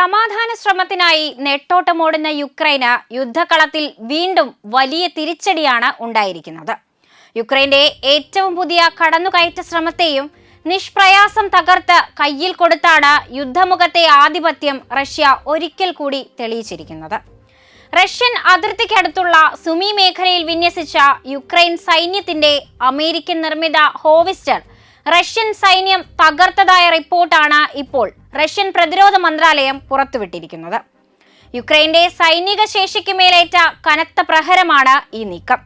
സമാധാന ശ്രമത്തിനായി നെട്ടോട്ടമോടുന്ന യുക്രൈന് യുദ്ധകളത്തിൽ വീണ്ടും വലിയ തിരിച്ചടിയാണ് ഉണ്ടായിരിക്കുന്നത്. യുക്രൈന്റെ ഏറ്റവും പുതിയ കടന്നുകയറ്റ ശ്രമത്തെയും നിഷ്പ്രയാസം തകർത്ത് കയ്യിൽ കൊടുത്താണ് യുദ്ധമുഖത്തെ ആധിപത്യം റഷ്യ ഒരിക്കൽ കൂടി തെളിയിച്ചിരിക്കുന്നത്. റഷ്യൻ അതിർത്തിക്കടുത്തുള്ള സുമി മേഖലയിൽ വിന്യസിച്ച യുക്രൈൻ സൈന്യത്തിന്റെ അമേരിക്കൻ നിർമ്മിത ഹോവിസ്റ്റർ റഷ്യൻ സൈന്യം തകർത്തതായ റിപ്പോർട്ടാണ് ഇപ്പോൾ റഷ്യൻ പ്രതിരോധ മന്ത്രാലയം പുറത്തുവിട്ടിരിക്കുന്നത്. യുക്രൈന്റെ സൈനിക ശേഷിക്ക് മേലേറ്റ കനത്ത പ്രഹരമാണ് ഈ നീക്കം.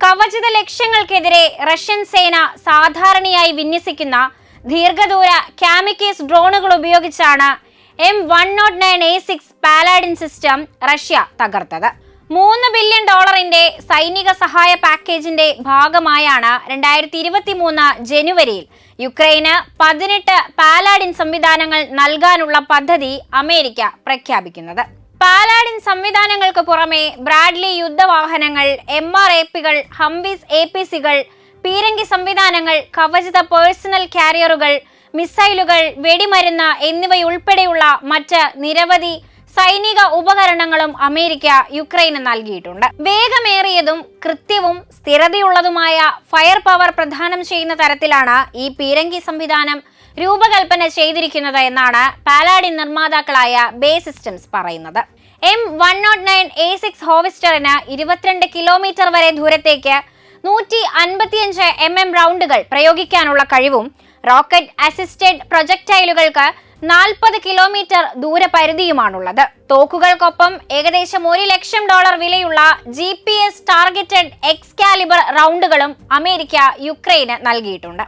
കവചിത ലക്ഷ്യങ്ങൾക്കെതിരെ റഷ്യൻ സേന സാധാരണയായി വിന്യസിക്കുന്ന ദീർഘദൂര കാമിക്കേസ് ഡ്രോണുകൾ ഉപയോഗിച്ചാണ് M one nought nine A six Paladin system Russia തകർത്തത്. മൂന്ന് ബില്യൺ ഡോളറിന്റെ സൈനിക സഹായ പാക്കേജിന്റെ ഭാഗമായാണ് രണ്ടായിരത്തി ഇരുപത്തി മൂന്ന് ജനുവരിയിൽ യുക്രൈന് പതിനെട്ട് പാലാഡിൻ സംവിധാനങ്ങൾ നൽകാനുള്ള പദ്ധതി അമേരിക്ക പ്രഖ്യാപിക്കുന്നത്. പാലാഡിൻ സംവിധാനങ്ങൾക്ക് പുറമെ ബ്രാഡ്ലി യുദ്ധവാഹനങ്ങൾ എം ആർ എ പികൾ ഹംബീസ് എ പി സികൾ പീരങ്കി സംവിധാനങ്ങൾ കവചിത പേഴ്സണൽ കാരിയറുകൾ മിസൈലുകൾ വെടിമരുന്ന് എന്നിവയുൾപ്പെടെയുള്ള മറ്റ് നിരവധി സൈനിക ഉപകരണങ്ങളും അമേരിക്ക യുക്രൈന് നൽകിയിട്ടുണ്ട്. വേഗമേറിയതും കൃത്യവും സ്ഥിരതയുള്ളതുമായ ഫയർ പവർ പ്രദാനം ചെയ്യുന്ന തരത്തിലാണ് ഈ പീരങ്കി സംവിധാനം രൂപകൽപ്പന ചെയ്തിരിക്കുന്നത് എന്നാണ് പാലാഡിൻ നിർമ്മാതാക്കളായ ബേ സിസ്റ്റംസ് പറയുന്നത്. M one nought nine A six ഹോവിസ്റ്ററിന് ഇരുപത്തിരണ്ട് കിലോമീറ്റർ വരെ ദൂരത്തേക്ക് നൂറ്റി അൻപത്തിയഞ്ച് എം എം റൗണ്ടുകൾ പ്രയോഗിക്കാനുള്ള കഴിവും റോക്കറ്റ് അസിസ്റ്റഡ് പ്രൊജക്ടൈലുകൾക്ക് നാൽപ്പത് കിലോമീറ്റർ ദൂരപരിധിയുമാണുള്ളത്. തോക്കുകൾക്കൊപ്പം ഏകദേശം ഒരു ലക്ഷം ഡോളർ വിലയുള്ള G P S targeted Excalibur റൗണ്ടുകളും America യുക്രൈന് നൽകിയിട്ടുണ്ട്.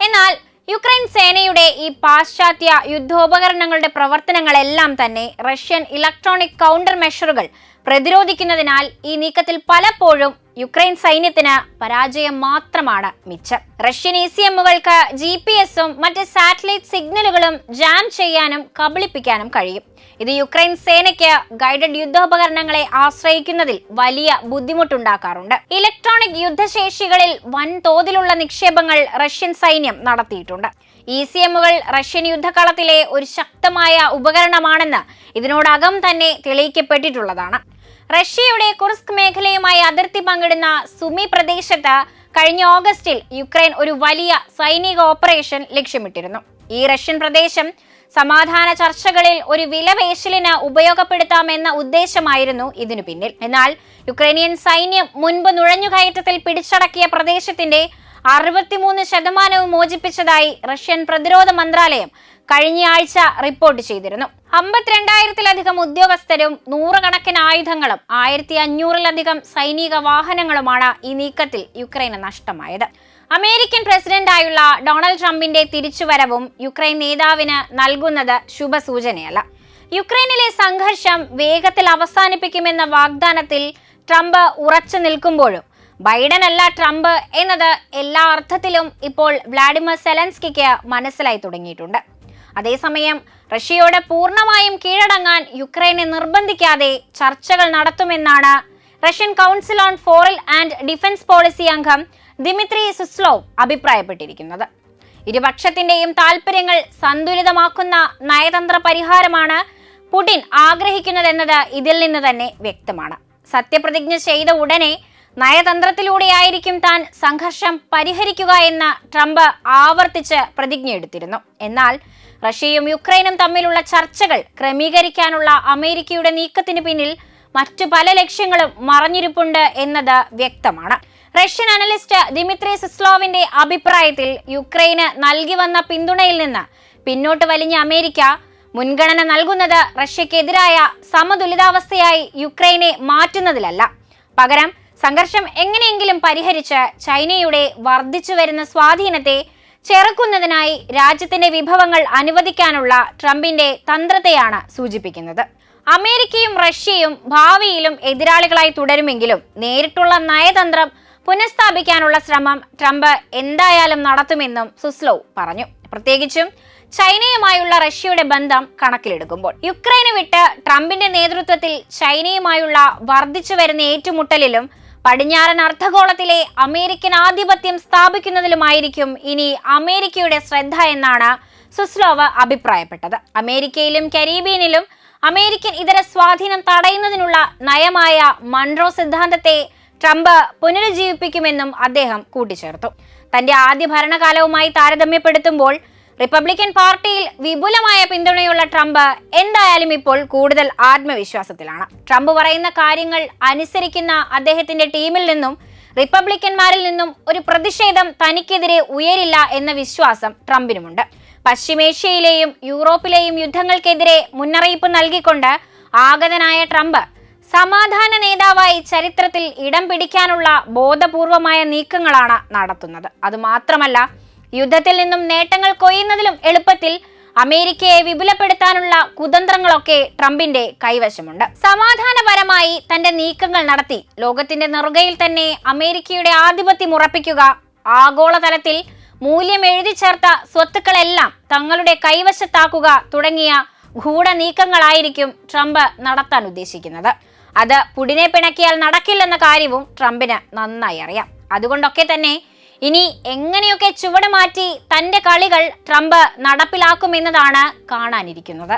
എന്നാൽ യുക്രൈൻ സേനയുടെ ഈ പാശ്ചാത്യ യുദ്ധോപകരണങ്ങളുടെ പ്രവർത്തനങ്ങളെല്ലാം തന്നെ റഷ്യൻ ഇലക്ട്രോണിക് കൗണ്ടർ മെഷറുകൾ പ്രതിരോധിക്കുന്നതിനാൽ ഈ നീക്കത്തിൽ പലപ്പോഴും യുക്രൈൻ സൈന്യത്തിന് പരാജയം മാത്രമാണ് മിച്ചം. റഷ്യൻ ഇ സി എമ്മുകൾക്ക് ജി പി എസും മറ്റ് സാറ്റലൈറ്റ് സിഗ്നലുകളും ജാം ചെയ്യാനും കബളിപ്പിക്കാനും കഴിയും. ഇത് യുക്രൈൻ സേനയ്ക്ക് ഗൈഡഡ് യുദ്ധോപകരണങ്ങളെ ആശ്രയിക്കുന്നതിൽ വലിയ ബുദ്ധിമുട്ടുണ്ടാക്കാറുണ്ട്. ഇലക്ട്രോണിക് യുദ്ധശേഷികളിൽ വൻതോതിലുള്ള നിക്ഷേപങ്ങൾ റഷ്യൻ സൈന്യം നടത്തിയിട്ടുണ്ട്. ഇ സി എമ്മുകൾ റഷ്യൻ യുദ്ധകളത്തിലെ ഒരു ശക്തമായ ഉപകരണമാണെന്ന് ഇതിനോടകം തന്നെ തെളിയിക്കപ്പെട്ടിട്ടുള്ളതാണ്. റഷ്യയുടെ കുർസ്ക് മേഖലയുമായി അതിർത്തി പങ്കിടുന്ന സുമി പ്രദേശത്ത് കഴിഞ്ഞ ഓഗസ്റ്റിൽ യുക്രൈൻ ഒരു വലിയ സൈനിക ഓപ്പറേഷൻ ലക്ഷ്യമിട്ടിരുന്നു. ഈ റഷ്യൻ പ്രദേശം സമാധാന ചർച്ചകളിൽ ഒരു വിലപേശലിന് ഉപയോഗപ്പെടുത്താമെന്ന ഉദ്ദേശമായിരുന്നു ഇതിനു പിന്നിൽ. എന്നാൽ യുക്രൈനിയൻ സൈന്യം മുൻപ് നുഴഞ്ഞുകയറ്റത്തിൽ പിടിച്ചടക്കിയ പ്രദേശത്തിന്റെ അറുപത്തിമൂന്ന് ശതമാനവും മോചിപ്പിച്ചതായി റഷ്യൻ പ്രതിരോധ മന്ത്രാലയം കഴിഞ്ഞയാഴ്ച റിപ്പോർട്ട് ചെയ്തിരുന്നു. അമ്പത്തിരണ്ടായിരത്തിലധികം ഉദ്യോഗസ്ഥരും നൂറുകണക്കിന് ആയുധങ്ങളും ആയിരത്തി അഞ്ഞൂറിലധികം സൈനിക വാഹനങ്ങളുമാണ് ഈ നീക്കത്തിൽ യുക്രൈന് നഷ്ടമായത്. അമേരിക്കൻ പ്രസിഡന്റായുള്ള ഡൊണാൾഡ് ട്രംപിന്റെ തിരിച്ചുവരവും യുക്രൈൻ നേതാവിന് നൽകുന്നത് ശുഭസൂചനയല്ല. യുക്രൈനിലെ സംഘർഷം വേഗത്തിൽ അവസാനിപ്പിക്കുമെന്ന വാഗ്ദാനത്തിൽ ട്രംപ് ഉറച്ചു നിൽക്കുമ്പോഴും ബൈഡൻ അല്ല ട്രംപ് എന്നത് എല്ലാ അർത്ഥത്തിലും ഇപ്പോൾ വ്ളാഡിമിർ സെലൻസ്കിക്ക് മനസ്സിലായി തുടങ്ങിയിട്ടുണ്ട്. അതേസമയം റഷ്യയോട് പൂർണമായും കീഴടങ്ങാൻ യുക്രൈനെ നിർബന്ധിക്കാതെ ചർച്ചകൾ നടത്തുമെന്നാണ് Russian council on foreign and defence policy അംഗം ദിമിത്രി സുസ്ലോവ് അഭിപ്രായപ്പെട്ടിരിക്കുന്നത്. ഇരുപക്ഷത്തിന്റെയും താൽപര്യങ്ങൾ സന്തുലിതമാക്കുന്ന നയതന്ത്ര പരിഹാരമാണ് പുടിൻ ആഗ്രഹിക്കുന്നതെന്നത് ഇതിൽ നിന്ന് തന്നെ വ്യക്തമാണ്. സത്യപ്രതിജ്ഞ ചെയ്ത ഉടനെ നയതന്ത്രത്തിലൂടെയായിരിക്കും താൻ സംഘർഷം പരിഹരിക്കുക എന്ന് ട്രംപ് ആവർത്തിച്ച് പ്രതിജ്ഞയെടുത്തിരുന്നു. എന്നാൽ റഷ്യയും യുക്രൈനും തമ്മിലുള്ള ചർച്ചകൾ ക്രമീകരിക്കാനുള്ള അമേരിക്കയുടെ നീക്കത്തിന് പിന്നിൽ മറ്റു പല ലക്ഷ്യങ്ങളും മറഞ്ഞിരിപ്പുണ്ട് എന്നത് വ്യക്തമാണ്. റഷ്യൻ അനലിസ്റ്റ് ദിമിത്രി സിസ്ലോവിന്റെ അഭിപ്രായത്തിൽ യുക്രൈന് നൽകി വന്ന പിന്തുണയിൽ നിന്ന് പിന്നോട്ട് വലിഞ്ഞ അമേരിക്ക മുൻഗണന നൽകുന്നത് റഷ്യക്കെതിരായ സമതുലിതാവസ്ഥയായി യുക്രൈനെ മാറ്റുന്നതിലല്ല. പകരം സംഘർഷം എങ്ങനെയെങ്കിലും പരിഹരിച്ച് ചൈനയുടെ വർദ്ധിച്ചു വരുന്ന സ്വാധീനത്തെ ചെറുക്കുന്നതിനായി രാജ്യത്തിന്റെ വിഭവങ്ങൾ അനുവദിക്കാനുള്ള ട്രംപിന്റെ തന്ത്രത്തെയാണ് സൂചിപ്പിക്കുന്നത്. അമേരിക്കയും റഷ്യയും ഭാവിയിലും എതിരാളികളായി തുടരുമെങ്കിലും നേരിട്ടുള്ള നയതന്ത്രം പുനഃസ്ഥാപിക്കാനുള്ള ശ്രമം ട്രംപ് എന്തായാലും നടത്തുമെന്നും സുസ്ലോ പറഞ്ഞു. പ്രത്യേകിച്ചും ചൈനയുമായുള്ള റഷ്യയുടെ ബന്ധം കണക്കിലെടുക്കുമ്പോൾ. യുക്രൈന് വിട്ട് ട്രംപിന്റെ നേതൃത്വത്തിൽ ചൈനയുമായുള്ള വർദ്ധിച്ചു വരുന്ന ഏറ്റുമുട്ടലിലും പടിഞ്ഞാറൻ അർദ്ധഗോളത്തിലെ അമേരിക്കൻ ആധിപത്യം സ്ഥാപിക്കുന്നതിലുമായിരിക്കും ഇനി അമേരിക്കയുടെ ശ്രദ്ധ എന്നാണ് സുസ്ലോവ അഭിപ്രായപ്പെട്ടത്. അമേരിക്കയിലും കരീബിയനിലും അമേരിക്കൻ ഇതര സ്വാധീനം തടയുന്നതിനുള്ള നയമായ മൺറോ സിദ്ധാന്തത്തെ ട്രംപ് പുനരുജ്ജീവിപ്പിക്കുമെന്നും അദ്ദേഹം കൂട്ടിച്ചേർത്തു. തന്റെ ആദ്യ ഭരണകാലവുമായി താരതമ്യപ്പെടുത്തുമ്പോൾ റിപ്പബ്ലിക്കൻ പാർട്ടിയിൽ വിപുലമായ പിന്തുണയുള്ള ട്രംപ് എന്തായാലും ഇപ്പോൾ കൂടുതൽ ആത്മവിശ്വാസത്തിലാണ്. ട്രംപ് പറയുന്ന കാര്യങ്ങൾ അനുസരിക്കുന്ന അദ്ദേഹത്തിന്റെ ടീമിൽ നിന്നും റിപ്പബ്ലിക്കന്മാരിൽ നിന്നും ഒരു പ്രതിഷേധം തനിക്കെതിരെ ഉയരില്ല എന്ന വിശ്വാസം ട്രംപിനുമുണ്ട്. പശ്ചിമേഷ്യയിലെയും യൂറോപ്പിലെയും യുദ്ധങ്ങൾക്കെതിരെ മുന്നറിയിപ്പ് നൽകിക്കൊണ്ട് ആഗതനായ ട്രംപ് സമാധാന നേതാവായി ചരിത്രത്തിൽ ഇടം പിടിക്കാനുള്ള ബോധപൂർവമായ നീക്കങ്ങളാണ് നടത്തുന്നത്. അതുമാത്രമല്ല യുദ്ധത്തിൽ നിന്നും നേട്ടങ്ങൾ കൊയ്യുന്നതിലും എളുപ്പത്തിൽ അമേരിക്കയെ വിപുലപ്പെടുത്താനുള്ള കുതന്ത്രങ്ങളൊക്കെ ട്രംപിന്റെ കൈവശമുണ്ട്. സമാധാനപരമായി തന്റെ നീക്കങ്ങൾ നടത്തി. ലോകത്തിന്റെ നെറുകയിൽ തന്നെ അമേരിക്കയുടെ ആധിപത്യം ഉറപ്പിക്കുക ആഗോളതലത്തിൽ മൂല്യം എഴുതി ചേർത്ത സ്വത്തുക്കളെല്ലാം തങ്ങളുടെ കൈവശത്താക്കുക തുടങ്ങിയ ഗൂഢ നീക്കങ്ങളായിരിക്കും ട്രംപ് നടത്താൻ ഉദ്ദേശിക്കുന്നത്. അത് പുടിനെ പിണക്കിയാൽ നടക്കില്ലെന്ന കാര്യവും ട്രംപിന് നന്നായി അറിയാം. അതുകൊണ്ടൊക്കെ തന്നെ ഇനി എങ്ങനെയൊക്കെ ചുവട് മാറ്റി തന്റെ കളികൾ ട്രംപ് നടപ്പിലാക്കുമെന്നതാണ് കാണാനിരിക്കുന്നത്.